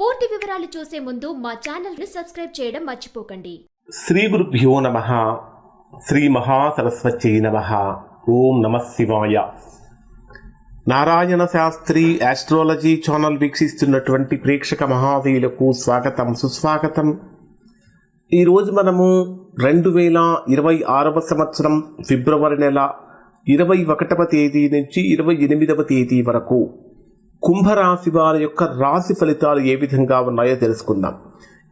పూర్తి వివరాలు చూసే ముందు మా ఛానల్ని సబ్స్క్రైబ్ చేయడం మర్చిపోకండి. శ్రీ గురుభ్యో నమ. శ్రీ మహాసరస్వత్యై నమ. ఓం నమ శివాయ. నారాయణ శాస్త్రి ఆస్ట్రాలజీ ఛానల్ వీక్షిస్తున్నటువంటి ప్రేక్షక మహావీలకు స్వాగతం సుస్వాగతం. ఈరోజు మనము రెండు వేల ఇరవై ఆరవ సంవత్సరం ఫిబ్రవరి నెల ఇరవై ఒకటవ తేదీ నుంచి ఇరవై ఎనిమిదవ తేదీ వరకు కుంభరాశి వారి యొక్క రాశి ఫలితాలు ఏ విధంగా ఉన్నాయో తెలుసుకుందాం.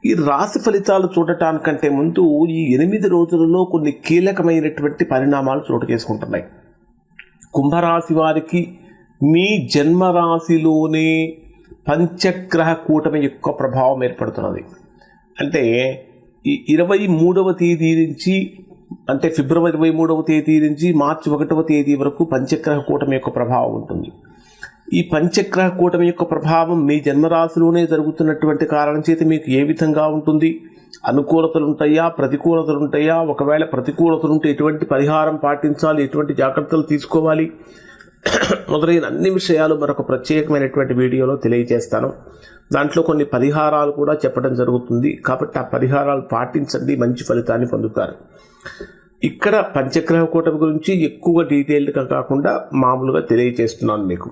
ఈ రాశి ఫలితాలు చూడటానికంటే ముందు ఈ ఎనిమిది రోజులలో కొన్ని కీలకమైనటువంటి పరిణామాలు చోటు చేసుకుంటున్నాయి. కుంభరాశి వారికి మీ జన్మరాశిలోనే పంచగ్రహ కూటమి యొక్క ప్రభావం ఏర్పడుతున్నది. అంటే ఈ ఇరవై మూడవ తేదీ నుంచి అంటే ఫిబ్రవరి ఇరవై మూడవ తేదీ నుంచి మార్చి ఒకటవ తేదీ వరకు పంచగ్రహ కూటమి యొక్క ప్రభావం ఉంటుంది. ఈ పంచగ్రహ కూటమి యొక్క ప్రభావం మీ జన్మరాశిలోనే జరుగుతున్నటువంటి కారణం చేత మీకు ఏ విధంగా ఉంటుంది? అనుకూలతలు ఉంటాయా ప్రతికూలతలు ఉంటాయా ఒకవేళ ప్రతికూలతలు ఉంటే ఎటువంటి పరిహారం పాటించాలి? ఎటువంటి జాగ్రత్తలు తీసుకోవాలి? మొదలైన అన్ని విషయాలు మరొక ప్రత్యేకమైనటువంటి వీడియోలో తెలియజేస్తాను. దాంట్లో కొన్ని పరిహారాలు కూడా చెప్పడం జరుగుతుంది. కాబట్టి ఆ పరిహారాలు పాటించండి. మంచి ఫలితాన్ని పొందుతారు. ఇక్కడ పంచగ్రహ కూటమి గురించి ఎక్కువ డీటెయిల్డ్గా కాకుండా మామూలుగా తెలియజేస్తున్నాను మీకు.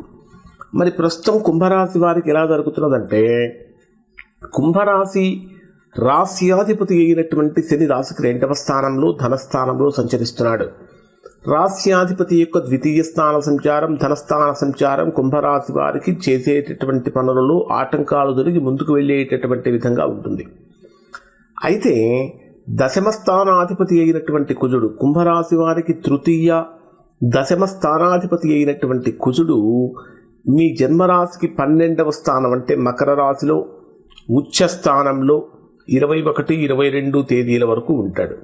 మరి ప్రస్తుతం కుంభరాశి వారికి ఎలా జరుగుతున్నదంటే కుంభరాశి రాశ్యాధిపతి అయినటువంటి శని రాశికి రెండవ స్థానంలో ధనస్థానంలో సంచరిస్తున్నాడు. రాశ్యాధిపతి యొక్క ద్వితీయ స్థాన సంచారం ధనస్థాన సంచారం కుంభరాశి వారికి చేసేటటువంటి పనులలో ఆటంకాలు దొరికి ముందుకు వెళ్ళేటటువంటి విధంగా ఉంటుంది. అయితే దశమ స్థానాధిపతి అయినటువంటి కుజుడు కుంభరాశి వారికి తృతీయ దశమ స్థానాధిపతి అయినటువంటి కుజుడు మీ జన్మరాశికి పన్నెండవ స్థానం అంటే మకర రాశిలో ఉచ్చ స్థానంలో ఇరవై ఒకటి ఇరవై రెండు తేదీల వరకు ఉంటాడు.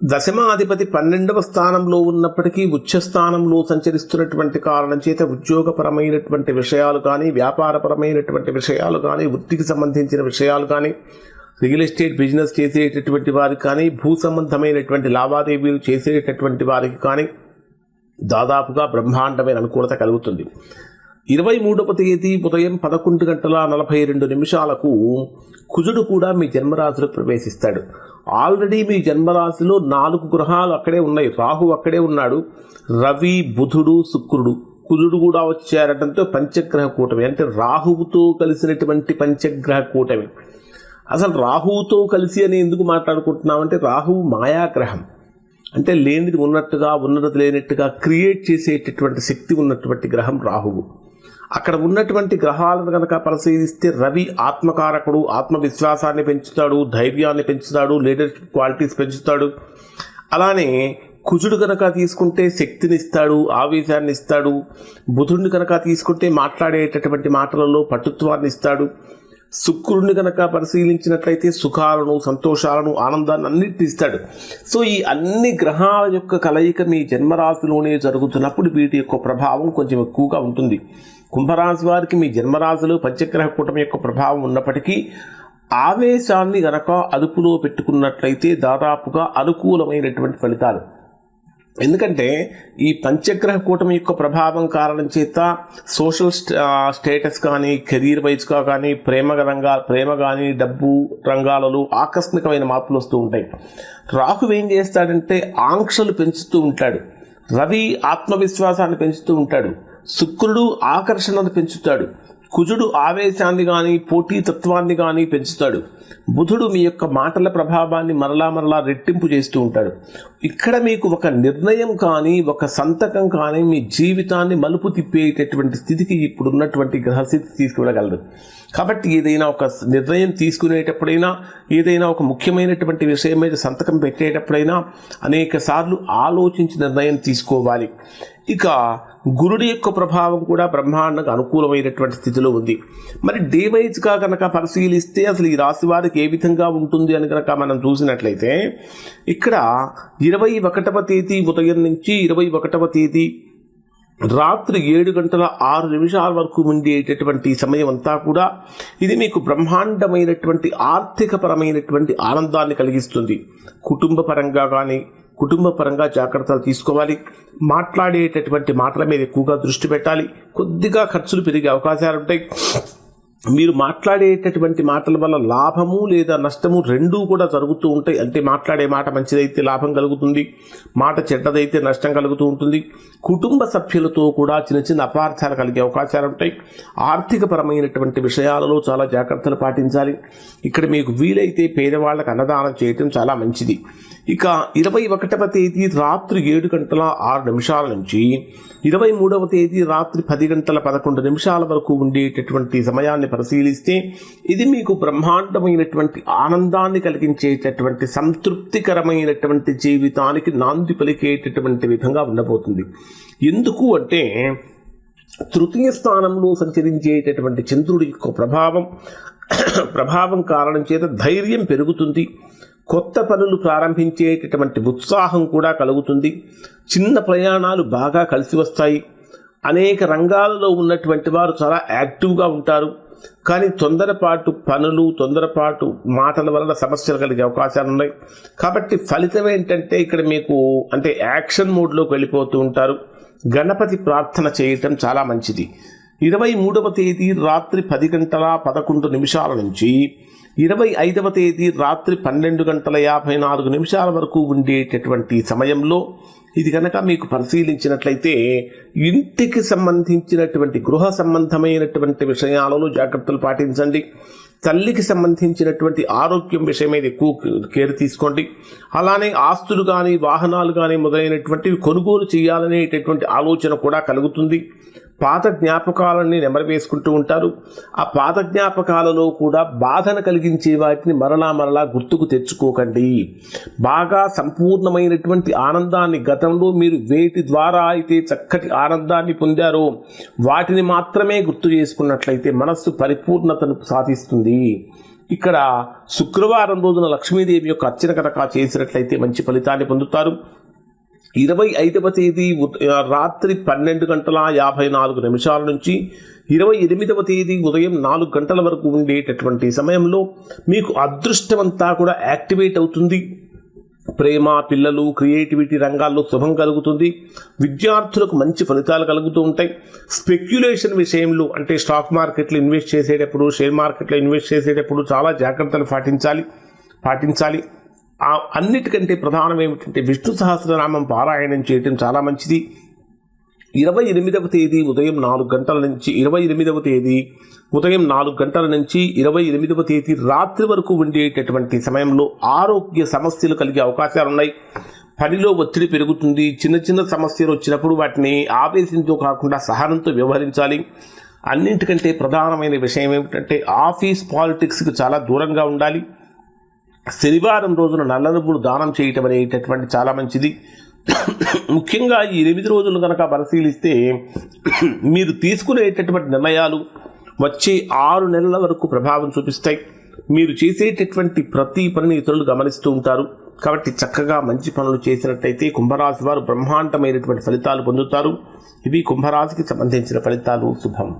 దశమాధిపతి పన్నెండవ స్థానంలో ఉన్నప్పటికీ ఉచ్చ స్థానంలో సంచరిస్తున్నటువంటి కారణం చేత ఉద్యోగపరమైనటువంటి విషయాలు కానీ వ్యాపారపరమైనటువంటి విషయాలు కానీ వృత్తికి సంబంధించిన విషయాలు కానీ రియల్ ఎస్టేట్ బిజినెస్ చేసేటటువంటి వారికి కానీ భూ సంబంధమైనటువంటి లావాదేవీలు చేసేటటువంటి వారికి కానీ దాదాపుగా బ్రహ్మాండమైన అనుకూలత కలుగుతుంది. ఇరవై మూడవ తేదీ ఉదయం పదకొండు గంటల నలభై రెండు నిమిషాలకు కుజుడు కూడా మీ జన్మరాశిలో ప్రవేశిస్తాడు. ఆల్రెడీ మీ జన్మరాశిలో నాలుగు గ్రహాలు అక్కడే ఉన్నాయి. రాహు అక్కడే ఉన్నాడు. రవి బుధుడు శుక్రుడు. కుజుడు కూడా వచ్చారటంతో పంచగ్రహ కూటమి అంటే రాహువుతో కలిసినటువంటి పంచగ్రహ కూటమి. అసలు రాహువుతో కలిసి అని ఎందుకు మాట్లాడుకుంటున్నామంటే రాహువు మాయాగ్రహం. అంటే లేనిది ఉన్నట్టుగా ఉన్నది లేనట్టుగా క్రియేట్ చేసేటటువంటి శక్తి ఉన్నటువంటి గ్రహం రాహువు. అక్కడ ఉన్నటువంటి గ్రహాలను కనుక పరిశీలిస్తే రవి ఆత్మకారకుడు ఆత్మవిశ్వాసాన్ని పెంచుతాడు ధైర్యాన్ని పెంచుతాడు లీడర్షిప్ క్వాలిటీస్ పెంచుతాడు. అలానే కుజుడు కనుక తీసుకుంటే శక్తిని ఇస్తాడు ఆవేశాన్ని ఇస్తాడు బుధుడిని కనుక తీసుకుంటే మాట్లాడేటటువంటి మాటలలో పటుత్వాన్ని ఇస్తాడు శుక్రుడిని కనుక పరిశీలించినట్లయితే సుఖాలను సంతోషాలను ఆనందాన్ని అన్నిటిని ఇస్తాడు. సో ఈ అన్ని గ్రహాల యొక్క కలయిక మీ జన్మరాశిలోనే జరుగుతున్నప్పుడు వీటి యొక్క ప్రభావం కొంచెం ఎక్కువగా ఉంటుంది. కుంభరాశి వారికి మీ జన్మరాశిలో పంచగ్రహ కూటమి యొక్క ప్రభావం ఉన్నప్పటికీ ఆవేశాన్ని గనక అదుపులో పెట్టుకున్నట్లయితే దాదాపుగా అనుకూలమైనటువంటి ఫలితాలు. ఎందుకంటే ఈ పంచగ్రహ కూటమి యొక్క ప్రభావం కారణం చేత సోషల్ స్టేటస్ కానీ కెరీర్ వైజ్గా కానీ ప్రేమ రంగా ప్రేమ కానీ డబ్బు రంగాలలో ఆకస్మికమైన మార్పులు వస్తూ ఉంటాయి. రాహు ఏం చేస్తాడంటే ఆంక్షలు పెంచుతూ ఉంటాడు. రవి ఆత్మవిశ్వాసాన్ని పెంచుతూ ఉంటాడు. శుక్రుడు ఆకర్షణను పెంచుతాడు. కుజుడు ఆవేశాన్ని కానీ పోటీ తత్వాన్ని కానీ పెంచుతాడు. బుధుడు మీ యొక్క మాటల ప్రభావాన్ని మరలా మరలా రెట్టింపు చేస్తూ ఉంటాడు. ఇక్కడ మీకు ఒక నిర్ణయం కానీ ఒక సంతకం కానీ మీ జీవితాన్ని మలుపు తిప్పేటటువంటి స్థితికి ఇప్పుడున్నటువంటి గ్రహస్థితి తీసుకువెళ్ళగలరు కాబట్టి ఏదైనా ఒక నిర్ణయం తీసుకునేటప్పుడైనా ఏదైనా ఒక ముఖ్యమైనటువంటి విషయం మీద సంతకం పెట్టేటప్పుడైనా అనేక సార్లు ఆలోచించి నిర్ణయం తీసుకోవాలి. ఇక గురుడి యొక్క ప్రభావం కూడా బ్రహ్మాండంగా అనుకూలమైనటువంటి స్థితిలో ఉంది. మరి డే వైజ్గా కనుక పరిశీలిస్తే అసలు ఈ రాశి వారికి ఏ విధంగా ఉంటుంది అని కనుక మనం చూసినట్లయితే ఇక్కడ ఇరవై ఒకటవ తేదీ ఉదయం నుంచి ఇరవై ఒకటవ తేదీ రాత్రి ఏడు గంటల ఆరు నిమిషాల వరకు ఉండేటటువంటి సమయం అంతా కూడా ఇది మీకు బ్రహ్మాండమైనటువంటి ఆర్థికపరమైనటువంటి ఆనందాన్ని కలిగిస్తుంది. కుటుంబ పరంగా కానీ కుటుంబ పరంగా జాగ్రత్తలు తీసుకోవాలి. మాట్లాడేటటువంటి మాటల మీద ఎక్కువగా దృష్టి పెట్టాలి. కొద్దిగా ఖర్చులు పెరిగే అవకాశాలు ఉంటాయి మీరు మాట్లాడేటటువంటి మాటల వల్ల లాభము లేదా నష్టము రెండూ కూడా జరుగుతూ ఉంటాయి. అంటే మాట్లాడే మాట మంచిదైతే లాభం కలుగుతుంది మాట చెడ్డదైతే నష్టం కలుగుతూ ఉంటుంది. కుటుంబ సభ్యులతో కూడా చిన్న చిన్న అపార్థాలు కలిగే అవకాశాలు ఉంటాయి. ఆర్థికపరమైనటువంటి విషయాలలో చాలా జాగ్రత్తలు పాటించాలి. ఇక్కడ మీకు వీలైతే పేదవాళ్ళకు అన్నదానం చేయటం చాలా మంచిది. ఇక ఇరవై ఒకటవ తేదీ రాత్రి ఏడు గంటల ఆరు నిమిషాల నుంచి ఇరవై మూడవ తేదీ రాత్రి పది గంటల పదకొండు నిమిషాల వరకు ఉండేటటువంటి సమయాన్ని పరిశీలిస్తే ఇది మీకు బ్రహ్మాండమైనటువంటి ఆనందాన్ని కలిగించేటటువంటి సంతృప్తికరమైనటువంటి జీవితానికి నాంది పలికేటటువంటి విధంగా ఉండబోతుంది. ఎందుకు అంటే తృతీయ స్థానంలో సంచరించేటటువంటి చంద్రుడి యొక్క ప్రభావం ప్రభావం కారణం చేత ధైర్యం పెరుగుతుంది. కొత్త పనులు ప్రారంభించేటటువంటి ఉత్సాహం కూడా కలుగుతుంది. చిన్న ప్రయాణాలు బాగా కలిసి వస్తాయి. అనేక రంగాలలో ఉన్నటువంటి వారు చాలా యాక్టివ్గా ఉంటారు. కానీ తొందరపాటు పనులు తొందరపాటు మాటల వలన సమస్యలు కలిగే అవకాశాలు ఉన్నాయి. కాబట్టి ఫలితం ఏంటంటే ఇక్కడ మీకు అంటే యాక్షన్ మోడ్లోకి వెళ్ళిపోతూ ఉంటారు. గణపతి ప్రార్థన చేయటం చాలా మంచిది. ఇరవై మూడవ తేదీ రాత్రి పది గంటల పదకొండు నిమిషాల నుంచి ఇరవై ఐదవ తేదీ రాత్రి పన్నెండు గంటల యాభై నాలుగు నిమిషాల వరకు ఉండేటటువంటి సమయంలో ఇది కనుక మీకు పరిశీలించినట్లయితే ఇంటికి సంబంధించినటువంటి గృహ సంబంధమైనటువంటి విషయాలలో జాగ్రత్తలు పాటించండి. తల్లికి సంబంధించినటువంటి ఆరోగ్యం విషయం మీద ఎక్కువ కేర్ తీసుకోండి. అలానే ఆస్తులు కానీ వాహనాలు కానీ మొదలైనటువంటివి కొనుగోలు చేయాలనేటటువంటి ఆలోచన కూడా కలుగుతుంది. పాత జ్ఞాపకాలన్నీ నెమరు వేసుకుంటూ ఉంటారు. ఆ పాత జ్ఞాపకాలలో కూడా బాధను కలిగించే వాటిని మరలా మరలా గుర్తుకు తెచ్చుకోకండి. బాగా సంపూర్ణమైనటువంటి ఆనందాన్ని గతంలో మీరు వేటి ద్వారా అయితే చక్కటి ఆనందాన్ని పొందారో వాటిని మాత్రమే గుర్తు చేసుకున్నట్లయితే మనస్సు పరిపూర్ణతను సాధిస్తుంది. ఇక్కడ శుక్రవారం రోజున లక్ష్మీదేవి యొక్క అర్చన కనుక చేసినట్లయితే మంచి ఫలితాన్ని పొందుతారు. ఇరవై ఐదవ తేదీ రాత్రి పన్నెండు గంటల యాభై నాలుగు నిమిషాల నుంచి ఇరవై ఎనిమిదవ తేదీ ఉదయం నాలుగు గంటల వరకు ఉండేటటువంటి సమయంలో మీకు అదృష్టమంతా కూడా యాక్టివేట్ అవుతుంది. ప్రేమ పిల్లలు క్రియేటివిటీ రంగాల్లో శుభం కలుగుతుంది. విద్యార్థులకు మంచి ఫలితాలు కలుగుతూ ఉంటాయి. స్పెక్యులేషన్ విషయంలో అంటే స్టాక్ మార్కెట్లో ఇన్వెస్ట్ చేసేటప్పుడు షేర్ మార్కెట్లో ఇన్వెస్ట్ చేసేటప్పుడు చాలా జాగ్రత్తలు పాటించాలి. పాటించాలి. అన్నిటికంటే ప్రధానం ఏమిటంటే విష్ణు సహస్రనామం పారాయణం చేయటం చాలా మంచిది. ఇరవై ఎనిమిదవ తేదీ ఉదయం నాలుగు గంటల నుంచి ఇరవై ఎనిమిదవ తేదీ ఉదయం నాలుగు గంటల నుంచి ఇరవై ఎనిమిదవ తేదీ రాత్రి వరకు ఉండేటటువంటి సమయంలో ఆరోగ్య సమస్యలు కలిగే అవకాశాలు ఉన్నాయి. పనిలో ఒత్తిడి పెరుగుతుంది. చిన్న చిన్న సమస్యలు వచ్చినప్పుడు వాటిని ఆవేశంతో కాకుండా సహనంతో వ్యవహరించాలి. అన్నింటికంటే ప్రధానమైన విషయం ఏమిటంటే ఆఫీస్ పాలిటిక్స్కి చాలా దూరంగా ఉండాలి. శనివారం రోజున నల్ల దానం చేయటం అనేటటువంటి చాలా మంచిది. ముఖ్యంగా ఈ ఎనిమిది రోజులు కనుక పరిశీలిస్తే మీరు తీసుకునేటటువంటి నిర్ణయాలు వచ్చే ఆరు నెలల వరకు ప్రభావం చూపిస్తాయి. మీరు చేసేటటువంటి ప్రతి పనిని ఇతరులు గమనిస్తూ ఉంటారు. కాబట్టి చక్కగా మంచి పనులు చేసినట్టయితే కుంభరాశి వారు బ్రహ్మాండమైనటువంటి ఫలితాలు పొందుతారు. ఇవి కుంభరాశికి సంబంధించిన ఫలితాలు. శుభం.